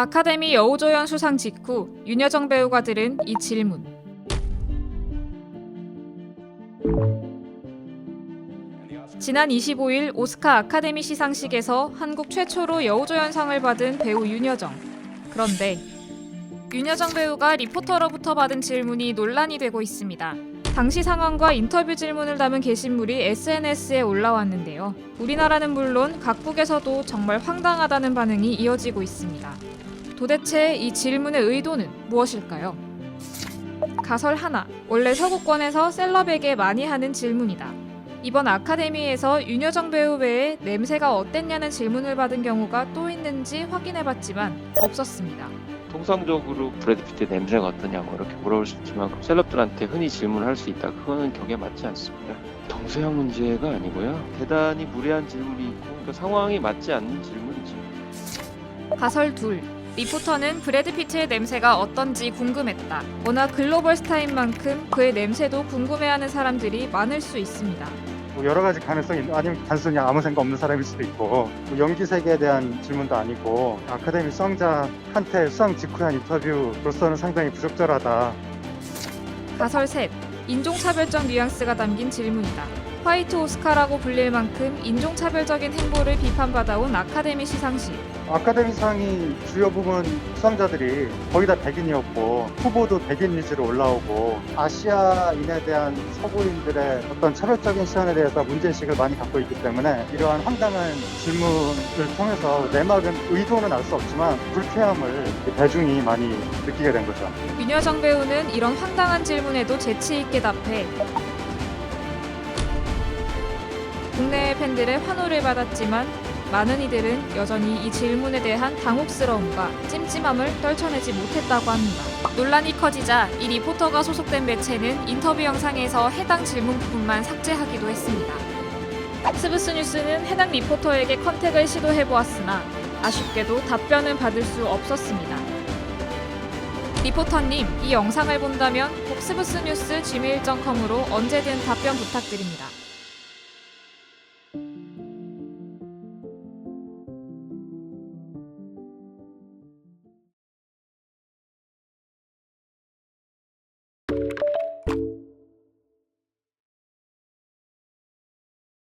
아카데미 여우조연 수상 직후 윤여정 배우가 들은 이 질문. 지난 25일 오스카 아카데미 시상식에서 한국 최초로 여우조연상을 받은 배우 윤여정. 그런데 윤여정 배우가 리포터로부터 받은 질문이 논란이 되고 있습니다. 당시 상황과 인터뷰 질문을 담은 게시물이 SNS에 올라왔는데요. 우리나라는 물론 각국에서도 정말 황당하다는 반응이 이어지고 있습니다. 도대체 이 질문의 의도는 무엇일까요? 가설 하나. 원래 서구권에서 셀럽에게 많이 하는 질문이다. 이번 아카데미에서 윤여정 배우 외에 냄새가 어땠냐는 질문을 받은 경우가 또 있는지 확인해봤지만 없었습니다. 통상적으로 브래드 피트의 냄새가 어떠냐고 이렇게 물어볼 수 있지만 셀럽들한테 흔히 질문할 수 있다. 그거는 격에 맞지 않습니다. 정서형 문제가 아니고요. 대단히 무례한 질문이 있고 그러니까 상황이 맞지 않는 질문이죠. 가설 둘. 리포터는 브래드 피트의 냄새가 어떤지 궁금했다. 워낙 글로벌 스타인 만큼 그의 냄새도 궁금해하는 사람들이 많을 수 있습니다. 뭐 여러 가지 가능성이 있- 아니면 단순히 아무 생각 없는 사람일 수도 있고 뭐 연기 세계에 대한 질문도 아니고 아카데미 수상자한테 수상 직후에 한 인터뷰로서는 상당히 부적절하다. 가설 셋. 인종차별적 뉘앙스가 담긴 질문이다. 화이트 오스카라고 불릴 만큼 인종차별적인 행보를 비판받아온 아카데미 시상식. 아카데미 상이 주요 부분 수상자들이 거의 다 백인이었고 후보도 백인 위주로 올라오고 아시아인에 대한 서구인들의 어떤 차별적인 시선에 대해서 문제의식을 많이 갖고 있기 때문에 이러한 황당한 질문을 통해서 내막은 의도는 알 수 없지만 불쾌함을 대중이 많이 느끼게 된 거죠. 윤여정 배우는 이런 황당한 질문에도 재치 있게 답해 국내의 팬들의 환호를 받았지만 많은 이들은 여전히 이 질문에 대한 당혹스러움과 찜찜함을 떨쳐내지 못했다고 합니다. 논란이 커지자 이 리포터가 소속된 매체는 인터뷰 영상에서 해당 질문 부분만 삭제하기도 했습니다. 스브스 뉴스는 해당 리포터에게 컨택을 시도해 보았으나 아쉽게도 답변은 받을 수 없었습니다. 리포터님, 이 영상을 본다면 복스브스 뉴스 gmail.com으로 언제든 답변 부탁드립니다.